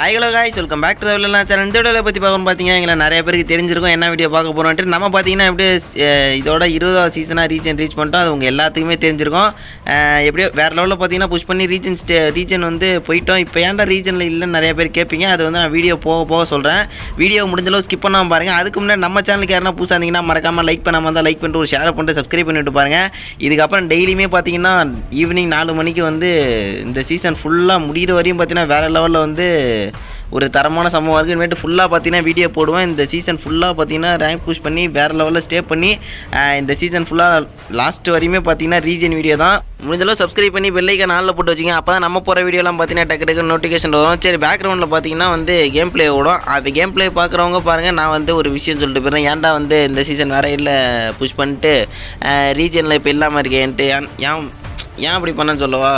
Hi hello guys welcome back to Villa channel இந்த வீடியோவில் பற்றி பார்க்கணும் பார்த்தீங்கன்னா எங்களை நிறைய பேருக்கு தெரிஞ்சிருக்கும் என்ன வீடியோ பார்க்க போகிறோன்ட்டு நம்ம பார்த்தீங்கன்னா எப்படியே இதோட இருபதாவது சீசனாக ரீஜன் ரீச் பண்ணிட்டோம். அது உங்கள் எல்லாத்துக்குமே தெரிஞ்சிருக்கும். எப்படியோ வேறு லெவலில் பார்த்தீங்கன்னா புஷ் பண்ணி ரீஜன் ஸ்டே ரீஜன் வந்து போயிட்டோம். இப்போ ஏன்டா ரீஜனில் இல்லைன்னு நிறைய பேர் கேட்பீங்க. அது வந்து நான் வீடியோ போக போக சொல்கிறேன் வீடியோ முடிஞ்சளவு ஸ்கிப் பண்ணாமல் பாருங்கள் அதுக்கு முன்னாடி நம்ம சேனலுக்கு யாருன்னா புதுசாக இருந்தீங்கன்னா மறக்காமல் லைக் பண்ணாமல் இருந்தால் லைக் பண்ணிட்டு ஒரு ஷேர் பண்ணிட்டு சப்ஸ்கிரைப் பண்ணிட்டு பாருங்கள் இதுக்கப்புறம் டெய்லியுமே பார்த்தீங்கன்னா ஈவினிங் நாலு மணிக்கு வந்து இந்த சீசன் ஃபுல்லாக முடிகிற வரையும் பார்த்தீங்கன்னா வேறு லெவலில் வந்து ஒரு தரமான சம்பவம் இருக்குது இனிமேட்டு ஃபுல்லாக பார்த்தீங்கன்னா வீடியோ போடுவேன். இந்த சீசன் ஃபுல்லாக பார்த்தீங்கன்னா ரேங்க் புஷ் பண்ணி வேறு லெவலில் ஸ்டே பண்ணி இந்த சீசன் ஃபுல்லாக லாஸ்ட் வரையுமே பார்த்தீங்கன்னா ரீஜன் வீடியோ தான். முடிஞ்சளவு சப்ஸ்கிரைப் பண்ணி பெல்லைக்கை நாளில் போட்டு வச்சுங்க. அப்போ தான் நம்ம போகிற வீடியோலாம் பார்த்தீங்கன்னா டக்கு டக்கு நோட்டிஃபிகேஷன் வரும். சரி பேக்ரவுண்டில் பார்த்தீங்கன்னா வந்து கேம் ப்ளே ஓடும். அது கேம் ப்ளே பார்க்குறவங்க பாருங்கள் நான் வந்து ஒரு விஷயம் சொல்லிட்டு போயிடுறேன். ஏன்டா வந்து இந்த சீசன் வேறு இல்லை புஷ் பண்ணிட்டு ரீஜனில் இப்போ இல்லாமல் இருக்கேன்ட்டு. ஏன் ஏன் ஏன் அப்படி பண்ணேன்னு சொல்லவா?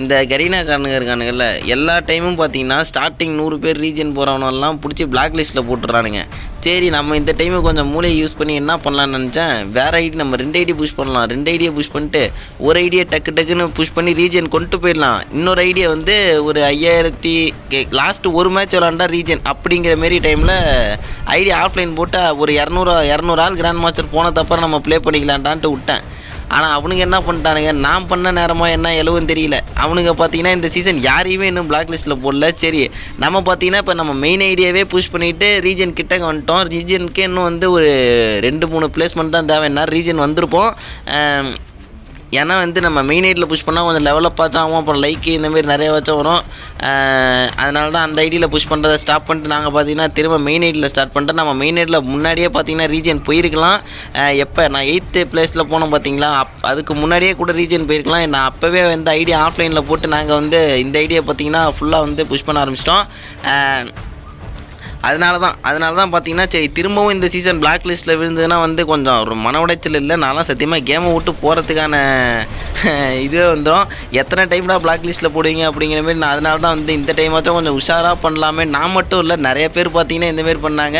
இந்த கரீனாக்காரனுங்க இருக்கானுங்கல்ல எல்லா டைமும் பார்த்தீங்கன்னா ஸ்டார்டிங் நூறு பேர் ரீஜன் போகிறவனெல்லாம் பிடிச்சி பிளாக் லிஸ்ட்டில் போட்டுறானுங்க சரி நம்ம இந்த டைமு கொஞ்சம் மூளையை யூஸ் பண்ணி என்ன பண்ணலாம்னு நினச்சேன்? வேறு ஐடி நம்ம ரெண்டு ஐடியை புஷ் பண்ணலாம். ரெண்டு ஐடியை புஷ் பண்ணிட்டு ஒரு ஐடியை டக்கு டக்குன்னு புஷ் பண்ணி ரீஜன் கொண்டு போயிடலாம். இன்னொரு ஐடியா வந்து ஒரு ஐயாயிரத்தி லாஸ்ட்டு ஒரு மேட்ச் விளாண்டா ரீஜன் அப்படிங்கிற மாரி டைமில் ஐடியா ஆஃப்லைன் போட்டால் ஒரு இரநூறு இரநூறு ஆள் கிராண்ட் மாஸ்டர் போனதப்பறம் நம்ம ப்ளே பண்ணிக்கலான்டான்ட்டு விட்டேன். ஆனால் அவனுங்க என்ன பண்ணிட்டானுங்க? நான் பண்ண நேரமாக என்ன எழுவும் தெரியல. அவனுங்க பார்த்தீங்கன்னா இந்த சீசன் யாரையுமே இன்னும் பிளாக் லிஸ்ட்டில் போடல. சரி நம்ம பார்த்தீங்கன்னா இப்போ நம்ம மெயின் ஐடியாவே புஷ் பண்ணிவிட்டு ரீஜன் கிட்டே வந்துட்டோம். ரீஜனுக்கு இன்னும் வந்து ஒரு ரெண்டு மூணு பிளேஸ்மெண்ட் தான் தேவைன்னா ரீஜன் வந்திருப்போம். ஏன்னா வந்து நம்ம மெயின் ஐடியில் புஷ் பண்ணால் கொஞ்சம் லெவலப் ஆச்சும் ஆகும். அப்புறம் லைக்கு இந்தமாரி நிறைய வச்சா வரும். அதனால தான் அந்த ஐடியில் புஷ் பண்ணுறதை ஸ்டாப் பண்ணிட்டு நாங்கள் பார்த்தீங்கன்னா திரும்ப மெயின் ஐடியில் ஸ்டார்ட் பண்ணிட்டு நம்ம மெயின் ஐடியில் முன்னாடியே பார்த்தீங்கன்னா ரீஜன் போயிருக்கலாம். எப்போ? நான் எயித்து பிளேஸில் போனோம் பார்த்தீங்களா அப் அதுக்கு முன்னாடியே கூட ரீஜன் போயிருக்கலாம். நான் அப்போவே வந்து ஐடியா ஆஃப்லைனில் போட்டு நாங்கள் வந்து இந்த ஐடியா பார்த்தீங்கன்னா ஃபுல்லாக வந்து புஷ் பண்ண ஆரம்பிச்சிட்டோம். அதனால தான் அதனால தான் பார்த்தீங்கன்னா சரி திரும்பவும் இந்த சீசன் பிளாக் லிஸ்ட்டில் விழுந்ததுன்னா வந்து கொஞ்சம் ஒரு மன உடைச்சல் இல்லை. நான்லாம் சத்தியமாக கேமை விட்டு போகிறதுக்கான இதுவே வந்துடும் எத்தனை டைம்டா பிளாக் லிஸ்ட்டில் போடுவீங்க அப்படிங்கிற மாதிரி நான் அதனால தான் வந்து இந்த டைமாச்சும் கொஞ்சம் உஷாராக பண்ணலாமே. நான் மட்டும் இல்லை நிறைய பேர் பார்த்தீங்கன்னா இந்தமாரி பண்ணாங்க.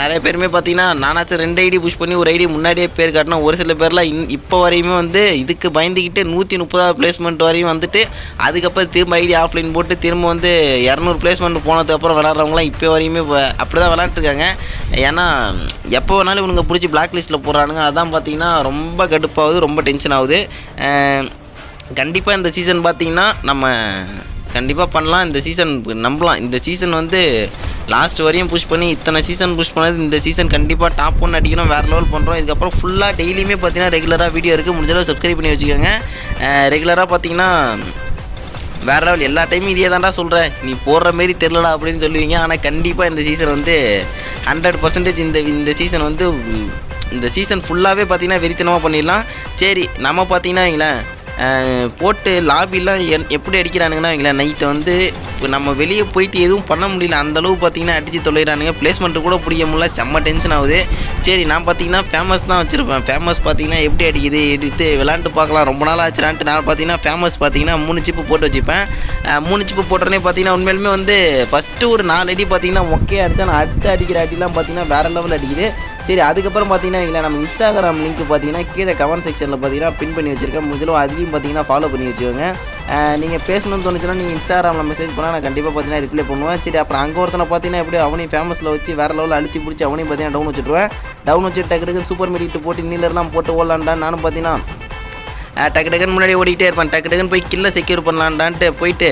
நிறைய பேருமே பார்த்தீங்கன்னா நானாச்சும் ரெண்டு ஐடி புஷ் பண்ணி ஒரு ஐடி முன்னாடியே பேர் காட்டினோம். ஒரு சில பேர்லாம் இன் இப்போ வரையுமே வந்து இதுக்கு பயந்துக்கிட்டு நூற்றி முப்பதாவது பிளேஸ்மெண்ட் வரையும் வந்துட்டு அதுக்கப்புறம் திரும்ப ஐடி ஆஃப்லைன் போட்டு திரும்ப வந்து இரநூறு பிளேஸ்மெண்ட் போனதுக்கப்புறம் விளாட்றவங்களாம் இப்போ வரையுமே அப்படி தான் விளாண்டுருக்காங்க ஏன்னா எப்போ வேணாலும் இவனுங்க பிடிச்சி பிளாக் லிஸ்ட்டில் போடுறானுங்க. அதான் பார்த்தீங்கன்னா ரொம்ப கடுப்பாகுது ரொம்ப டென்ஷன் ஆகுது. கண்டிப்பாக இந்த சீசன் பார்த்தீங்கன்னா நம்ம கண்டிப்பாக பண்ணலாம். இந்த சீசன் நம்பலாம். இந்த சீசன் வந்து லாஸ்ட் வரையும் புஷ் பண்ணி இத்தனை சீசன் புஷ் பண்ணது இந்த சீசன் கண்டிப்பாக டாப் ஒன் அடிக்கிறோம் வேறு லெவல் பண்ணுறோம் இதுக்கப்புறம் ஃபுல்லாக டெய்லியுமே பார்த்தீங்கன்னா ரெகுலராக வீடியோ இருக்குது முடிஞ்சளவு சப்ஸ்கிரைப் பண்ணி வச்சுக்கோங்க. ரெகுலராக பார்த்தீங்கன்னா வேற லெவல் எல்லா டைமும் இதே தான்டா சொல்கிறேன் நீ போடுற மாரி தெரிலடா அப்படின்னு சொல்லுவீங்க. ஆனால் கண்டிப்பாக இந்த சீசன் வந்து ஹண்ட்ரட் பர்சன்டேஜ் இந்த இந்த சீசன் வந்து இந்த சீசன் ஃபுல்லாகவே பார்த்தீங்கன்னா வெறித்தனமாக பண்ணிடலாம். சரி நம்ம பார்த்தீங்கன்னா வைங்களேன் போட்டு லாபிலாம் எப்படி அடிக்கிறானுங்கன்னா வைங்களேன் நைட்டு வந்து இப்போ நம்ம வெளியே போயிட்டு எதுவும் பண்ண முடியல. அந்த அளவு பார்த்தீங்கன்னா அடித்து தொலைகிறானுங்க பிளேஸ்மெண்ட்டு கூட பிடிக்க முடியல. செம்ம டென்ஷன் ஆகுது. சரி நான் பார்த்தீங்கன்னா ஃபேமஸ் தான் வச்சுருப்பேன். ஃபேமஸ் பார்த்தீங்கன்னா எப்படி அடிக்குது எடுத்து விளாண்டு பார்க்கலாம். ரொம்ப நாள் ஆச்சுலான்ட்டு நான் பார்த்தீங்கன்னா ஃபேமஸ் பார்த்தீங்கன்னா மூணு சிப்பு போட்டு வச்சுப்பேன். மூணு சிப்பு போட்டோடனே பார்த்தீங்கன்னா உண்மையிலுமே வந்து ஃபஸ்ட்டு ஒரு நாலு அடி பார்த்தீங்கன்னா மொக்கையாக அடித்தா நான் அடுத்து அடிக்கிற அடிலாம் பார்த்தீங்கன்னா வேறு லெவல் அடிக்குது. சரி அதுக்கப்புறம் பார்த்தீங்கன்னா இல்லை நம்ம இன்ஸ்டாகிராம் லிங்க் பார்த்தீங்கன்னா கீழே கமெண்ட் செக்ஷனில் பார்த்தீங்கன்னா பின் பண்ணி வச்சிருக்கேன். முதலும் அதையும் பார்த்தீங்கன்னா ஃபாலோ பண்ணி வச்சுக்கோங்க. நீங்கள் பேசணும்னு தோணுச்சுன்னா நீங்கள் இன்ஸ்டாகிராமில் மெசேஜ் பண்ணால் நான் கண்டிப்பாக பார்த்தீங்கன்னா ரிப்ளை பண்ணுவேன். சரி அப்புறம் அங்கே ஒருத்தனை பார்த்தீங்கன்னா எப்படி அவனையும் ஃபேமஸில் வச்சு வேறு லெவலில் அழுத்தி பிடிச்சி அவனையும் பார்த்தீங்கன்னா டவுன் வச்சுட்டுருவேன் டவுன் வச்சு டக்கு டக்குன்னு சூப்பர் மீடியிட்டு போட்டு நீலர்லாம் போட்டு ஓடலான்டா நானும் பார்த்தீங்கன்னா டக்கு டக்குன்னு முன்னாடி ஓடிக்கிட்டே இருப்பேன். டக்கு டக்குன்னு போய் கில்ல செக்யூர் பண்ணலான்டான்ட்டு போயிட்டு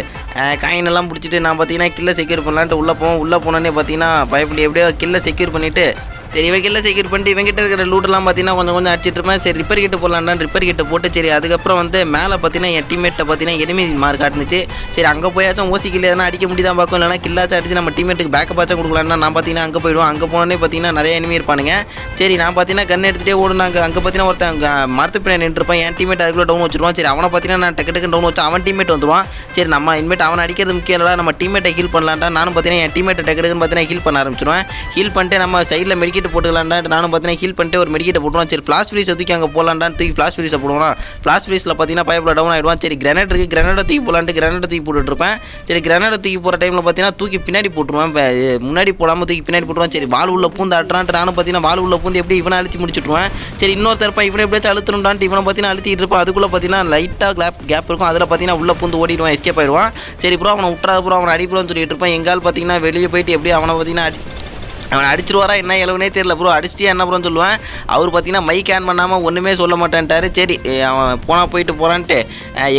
காயின் எல்லாம் பிடிச்சிட்டு நான் பார்த்தீங்கன்னா கில்ல செக்யூர் பண்ணலான்ட்டு உள்ளே போவோம் உள்ளே போனோடனே பார்த்தீங்கன்னா பயப்படி எப்படியோ கில்ல செக்யூர் பண்ணிவிட்டு சரி இவன் செக்யூர் பண்ணிட்டு இவங்கிட்ட இருக்கிற லூட்டெல்லாம் பார்த்தீங்கன்னா கொஞ்சம் கொஞ்சம் அடிச்சிட்டு இருப்பேன். சரி ரிப்பேர் கிட்ட போடலான்டான் ரிப்பேர் கிட்ட போட்டு சரி அதுக்கப்புறம் வந்து மேலே பார்த்தீங்கன்னா என் டீம்மேட்டை பார்த்தீங்கன்னா எனிமி மார்க் காட்டுனுச்சு. சரி அங்கே போயாச்சும் ஓசி கில்ல எதனா அடிக்க முடியாதான் பார்க்கும். இல்லைனா கில்லாச்சும் அடிச்சு நம்ம டீம்மேட்டுக்கு பேக்கப் ஆச்சும் கொடுக்கலான்னா நான் பார்த்தீங்கன்னா அங்கே போயிடுவோம் அங்கே போனோடனே பார்த்தீங்கன்னா நிறைய எனிமி இருப்பானுங்க. சரி நான் பார்த்தீங்கன்னா கன் எடுத்துகிட்டே ஓடுனாங்க அங்கே பார்த்தீங்கன்னா ஒருத்தன் மரத்து பின்னாடி நின்றுருப்பான். என் டீமேட் அதுக்குள்ளே டவுன் வச்சிருவான். சரி அவனை பார்த்தீங்கன்னா நான் டக்கு டக்கு டவுன் வச்சு அவன் டீமேட் வந்துடுவான் சரி நம்ம இனிமேட் அவனை அடிக்கிறது முக்கியம் இல்லை நம்ம டீமேட்டை ஹீல் பண்ணலான்டா நானும் பார்த்தீங்கன்னா என் டீமேட்டை டக்கு டக்குன்னு பார்த்தீங்கன்னா ஹீல் பண்ண ஆரம்பிச்சிருவேன். ஹீல் பண்ணிட்டு நம்ம சைடில் மெடிக்கிட்டு மெடிக்கேட் போட்டுக்கலான்டான்ட்டு நானும் பார்த்தீங்கன்னா ஹீல் பண்ணிட்டு ஒரு மெடிக்கேட் போட்டுவோம் சரி ஃப்ளாஷ் ஃப்ரீஸை தூக்கி அங்கே போடலான்டான்னு தூக்கி ஃப்ளாஷ் ஃப்ரீஸை போடுவான் ஃப்ளாஷ் ஃப்ரீஸில் பார்த்தீங்கன்னா பைப்பில் டவுன் ஆகிடுவான் சரி கிரனேட் இருக்குது கிரனேட்டை தூக்கி போடலான்ட்டு கிரனேட்டை தூக்கி போட்டுட்ருப்பேன். சரி கிரனேட்டை தூக்கி போகிற டைமில் பார்த்தீங்கன்னா தூக்கி பின்னாடி போட்டுருவேன். இப்போ முன்னாடி போடாமல் தூக்கி பின்னாடி போட்டுருவேன். சரி வால் உள்ள பூந்து அட்டுறான்ட்டு நானும் பார்த்தீங்கன்னா வால் உள்ள பூந்து எப்படி இவனை அழுத்தி முடிச்சுட்டுருவேன் சரி இன்னொருத்தர் இருப்பான் இவனை எப்படியாச்சும் அழுத்தணும்டான்ட்டு இவனை பார்த்தீங்கன்னா அழுத்திட்டு இருப்பான். அதுக்குள்ளே பார்த்தீங்கன்னா லைட்டாக கேப் கேப் இருக்கும். அதில் பார்த்தீங்கன்னா உள்ள பூந்து ஓடிடுவான் எஸ்கேப் ஆயிடுவான். சரி ப்ரோ அவனை விட்டுறா ப்ரோ அவனை அடிப்புறோம்னு சொல்லிட்டு இருப்பான். எங்கால் பார்த்தீங்கன்னா வெளியே போயிட்டு எப்படி அவனை பார்த்தீங்கன்னா அவனை அடிச்சிருவாரா என்ன இளவுனே தெரியல ப்ரோ அடிச்சிட்டியா என்ன ப்ரோன்னு சொல்லுவேன். அவர் பார்த்தீங்கன்னா மைக் ஆன் பண்ணாமல் ஒன்றுமே சொல்ல மாட்டேன்ட்டாரு. சரி அவன் போனால் போயிட்டு போகிறான்ட்டு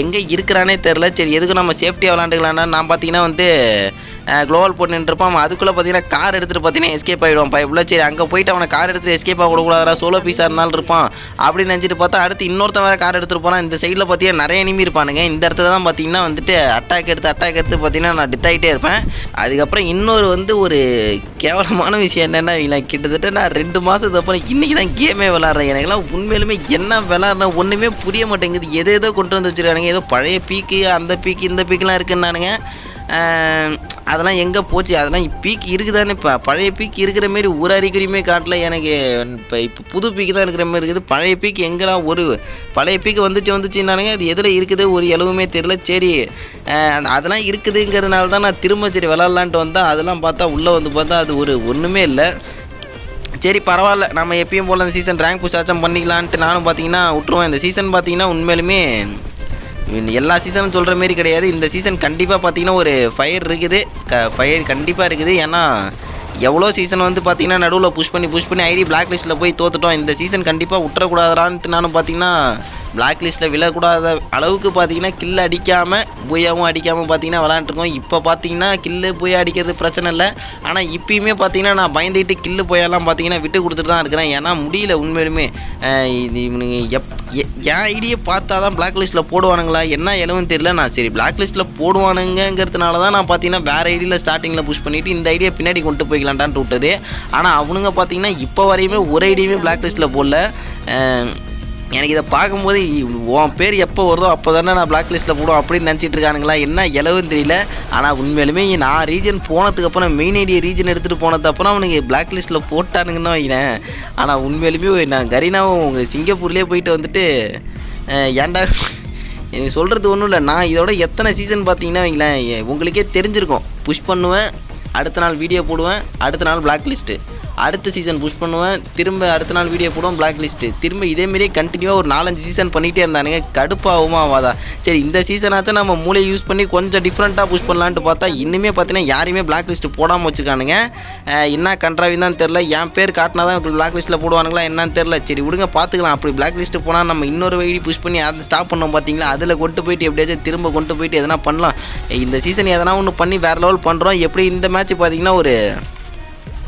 எங்கே இருக்கிறானே தெரில சரி எதுக்கு நம்ம சேஃப்டியாக விளாண்டுக்கலான்னா நான் பார்த்தீங்கன்னா வந்து குளோவல் போட்டு நின்றுப்பான் அதுக்குள்ளே பார்த்தீங்கன்னா கார் எடுத்துகிட்டு பார்த்தீங்கன்னா எஸ்கேப் ஆகிடுவான் பைப்பில் சரி அங்கே போயிட்டு அவனை கார் எடுத்து எஸ்கேப் ஆக கூடாதா சோலோ பீஸாக இருந்தாலும் இருப்பான். அப்படின்னு நினச்சிட்டு பார்த்தா அடுத்து இன்னொருத்தன் வேறு கார் எடுத்துகிட்டு போகிறான் இந்த சைடில் பார்த்தீங்கன்னா நிறைய எனிமி இருப்பானுங்க. இந்த இடத்துல தான் பார்த்தீங்கன்னா வந்துட்டு அட்டாக் எடுத்து அட்டாக் எடுத்து பார்த்தீங்கன்னா நான் டெத் ஆகிட்டே இருப்பேன். அதுக்கப்புறம் இன்னொரு வந்து ஒரு கேவலமான விஷயம் என்னென்னா இல்லை கிட்டத்தட்ட நான் ரெண்டு மாதத்துக்கு அப்புறம் இன்றைக்கி தான் கேமே விளாட்றேன் எனக்குலாம் உண்மையிலுமே என்ன விளாட்றேன் ஒன்றுமே புரிய மாட்டேங்குது. எதை ஏதோ கொண்டு வந்து வச்சுருக்கானுங்க. ஏதோ பழைய பீக்கு அந்த பீக்கு இந்த பீக்கெலாம் இருக்குன்னானுங்க. அதெல்லாம் எங்கே போச்சு? அதெல்லாம் பீக் இருக்குதானே இப்போ? பழைய பீக் இருக்கிற மாரி ஒரு அறிகுறியுமே காட்டல எனக்கு. இப்போ இப்போ புது பீக்கு தான் இருக்கிற மாதிரி இருக்குது. பழைய பீக் எங்கெல்லாம் ஒரு பழைய பீக்கு வந்துச்சு வந்துச்சுனாலுங்க அது எதில் இருக்குது? ஒரு எளவுமே தெரியல. சரி அதெல்லாம் இருக்குதுங்கிறதுனால தான் நான் திரும்ப சரி விளாட்லான்ட்டு வந்தேன். அதெல்லாம் பார்த்தா உள்ளே வந்து பார்த்தா அது ஒரு ஒன்றுமே இல்லை. சரி பரவாயில்ல. நம்ம எப்பயும் போல் அந்த சீசன் ரேங்க் புஷாச்சும் பண்ணிக்கலான்ட்டு நானும் பார்த்தீங்கன்னா விட்ருவேன் இந்த சீசன் பார்த்தீங்கன்னா உண்மையிலுமே எல்லா சீசனும் சொல்கிற மாரி கிடையாது. இந்த சீசன் கண்டிப்பாக பார்த்தீங்கன்னா ஒரு ஃபயர் இருக்குது. க ஃபயர் கண்டிப்பாக இருக்குது. ஏன்னா எவ்வளோ சீசன் வந்து பார்த்தீங்கன்னா நடுவில் புஷ் பண்ணி புஷ் பண்ணி ஐடி பிளாக் லிஸ்ட்டில் போய் தோத்துட்டோம். இந்த சீசன் கண்டிப்பாக விட்டுறக்கூடாதான்ட்டு நானும் பார்த்தீங்கன்னா பிளாக் லிஸ்ட்டில் விழக்கூடாத அளவுக்கு பார்த்தீங்கன்னா கில் அடிக்காமல் புயாவும் அடிக்காமல் பார்த்தீங்கன்னா விளாண்டுருக்கோம் இப்போ பார்த்தீங்கன்னா கில்லு போய் அடிக்கிறது பிரச்சனை இல்லை. ஆனால் இப்பயுமே பார்த்தீங்கன்னா நான் பயந்துட்டு கில்லு போயெல்லாம் பார்த்தீங்கன்னா விட்டு கொடுத்துட்டு தான் இருக்கிறேன். ஏன்னா முடியல உண்மையிலுமே. இது இவனுங்க எப் என் ஐடியை பார்த்தா தான் பிளாக் லிஸ்ட்டில் போடுவானுங்களா? என்ன இலவும் தெரியல. நான் சரி பிளாக் லிஸ்ட்டில் போடுவானுங்கிறதுனால தான் நான் பார்த்தீங்கன்னா வேறு ஐடியில் ஸ்டார்டிங்கில் புஷ் பண்ணிவிட்டு இந்த ஐடியா பின்னாடி கொண்டு போய்க்கலான்டான்ட்டு விட்டது. ஆனால் அவனுங்க பார்த்தீங்கன்னா இப்போ வரையுமே ஒரு ஐடியுமே பிளாக் லிஸ்ட்டில் போடல. எனக்கு இதை பார்க்கும்போது உன் பேர் எப்போ வருதோ அப்போ தானே நான் பிளாக் லிஸ்ட்டில் போடுவோம் அப்படின்னு நினச்சிட்டு இருக்கானுங்களா? என்ன இலவுன்னு தெரியல. ஆனால் உண்மையிலுமே நான் ரீஜன் போனதுக்கு அப்புறம் மெயின் ஐடியா ரீஜன் எடுத்துகிட்டு போனது அப்புறம் அவனுக்கு பிளாக் லிஸ்ட்டில் போட்டானுங்கன்னு வைக்கிறேன் ஆனால் உண்மையிலுமே நான் கரீனாவும் உங்கள் சிங்கப்பூர்லேயே போயிட்டு வந்துட்டு ஏன்டா? எனக்கு சொல்கிறது ஒன்றும் இல்லை. நான் இதோட எத்தனை சீசன் பார்த்தீங்கன்னா வைங்களேன் உங்களுக்கே தெரிஞ்சிருக்கும். புஷ் பண்ணுவேன் அடுத்த நாள் வீடியோ போடுவேன் அடுத்த நாள் பிளாக் லிஸ்ட்டு அடுத்த சீசன் புஷ் பண்ணுவேன். திரும்ப அடுத்த நாள் வீடியோ போடுவோம் பிளாக் லிஸ்ட்டு திரும்ப இதேமாரியே கண்டினியூவாக ஒரு நாலஞ்சு சீசன் பண்ணிகிட்டே இருந்தானுங்க. கடுப்பாகுமா ஆகாதா சரி இந்த சீசனாச்சும் நம்ம மூளையை யூஸ் பண்ணி கொஞ்சம் டிஃப்ரெண்ட்டாக புஷ் பண்ணலான்ட்டு பார்த்தா இன்னுமே பார்த்தீங்கன்னா யாரையுமே பிளாக் லிஸ்ட்டு போடாமல் வச்சுருக்கானுங்க என்ன கன்றாவி தான் தெரில என் பேர் காட்டினா தான் பிளாக் லிஸ்ட்டில் போடுவானுங்களா என்னன்னு தெரில சரி விடுங்க பார்த்துக்கலாம். அப்படி பிளாக் லிஸ்ட்டு போனால் நம்ம இன்னொரு வைடி புஷ் பண்ணி அதை ஸ்டாப் பண்ணோம் பார்த்தீங்களா? அதில் கொண்டு போயிட்டு எப்படியாச்சும் திரும்ப கொண்டு போயிட்டு எதனா பண்ணலாம். இந்த சீசன் எதனா ஒன்று பண்ணி வேறு லெவல் பண்ணுறோம் எப்படி இந்த மேட்ச் பார்த்தீங்கன்னா ஒரு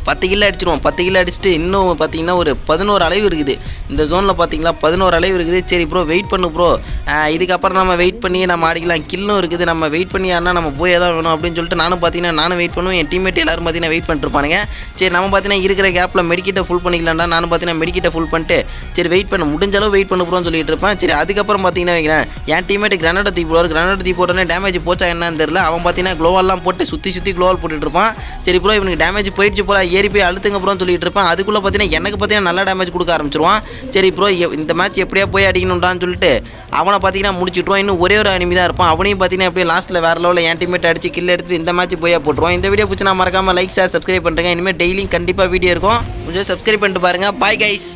பத்து கிலோ அடிச்சிருவோம். பத்து கிலோ அடிச்சுட்டு இன்னும் பார்த்தீங்கன்னா ஒரு பதினோரு அளவு இருக்குது. இந்த ஜோனில் பார்த்தீங்களா பதினோரு அளவு இருக்குது. சரி ப்ரோ வெயிட் பண்ணு ப்ரோ இதுக்கப்புறம் நம்ம வெயிட் பண்ணி நம்ம அடிக்கலாம் கில்லும் இருக்குது. நம்ம வெயிட் பண்ணி ஆனால் நம்ம போய் தான் வேணும் அப்படின்னு சொல்லிட்டு நானும் பார்த்தீங்கன்னா நானும் வெயிட் பண்ணுவேன். என் டீம்மேட் எல்லாரும் பார்த்தீங்கன்னா வெயிட் பண்ணிருப்பானுங்க சரி நம்ம பார்த்தீங்கன்னா இருக்கிற கேப்பில் மெடிக்கிட்ட ஃபுல் பண்ணிக்கலாம்டா. நானும் பார்த்தீங்கன்னா மெடிக்கிட்ட ஃபுல் பண்ணிட்டு சரி வெயிட் பண்ண. முடிஞ்ச அளவு வெயிட் பண்ண ப்ரோன்னு சொல்லிட்டு இருப்பேன். சரி அதுக்கப்புறம் பார்த்தீங்கன்னா வைக்கிறேன் என் டீமேட்டு கிரனேட் தீ போடுவார். கிரனேட் தீ போட்டோன்னே டேமேஜ் போச்சா என்னன்னு தெரியல. அவன் பார்த்தீங்கன்னா க்ளோவெல்லாம் போட்டு சுற்றி சுற்றி க்ளோவல் போட்டுட்டு இருப்பான். சரி ப்ரோ இவனுக்கு டேமேஜ் போயிடுச்சு போல. ஏறி போய் அழுத்துங்க ப்ரோன்னு சொல்லிட்டு இருப்பான். அதுக்குள்ளே பார்த்தீங்கன்னா எனக்கு பார்த்தீங்கன்னா நல்லா டேமேஜ் கொடுக்க ஆரம்பிச்சிருவான். சரி ப்ரோ இந்த மேட்ச் எப்படியா போய் அடிக்கணும்டான்னு சொல்லிட்டு அவனை பார்த்தீங்கன்னா முடிச்சுட்டுருவான் இன்னும் ஒரே ஒரு அனிமி தான் இருப்பான். அவனையும் பார்த்தீங்கன்னா அப்படியே லாஸ்ட்டில் வேறு லெவலில் என் அடிச்சு கில்லு எடுத்து இந்த மேட்ச் போய் போட்டுருவோம் இந்த வீடியோ பிடிச்சி நான் மறக்காமல் லைக் ஷேர் சப்ஸ்கிரைப் பண்ணுறேன் இனிமேல் டெய்லியும் கண்டிப்பாக வீடியோ இருக்கும் கொஞ்சம் சப்ஸ்கிரைப் பண்ணிட்டு பாருங்கள் பாய் கைஸ்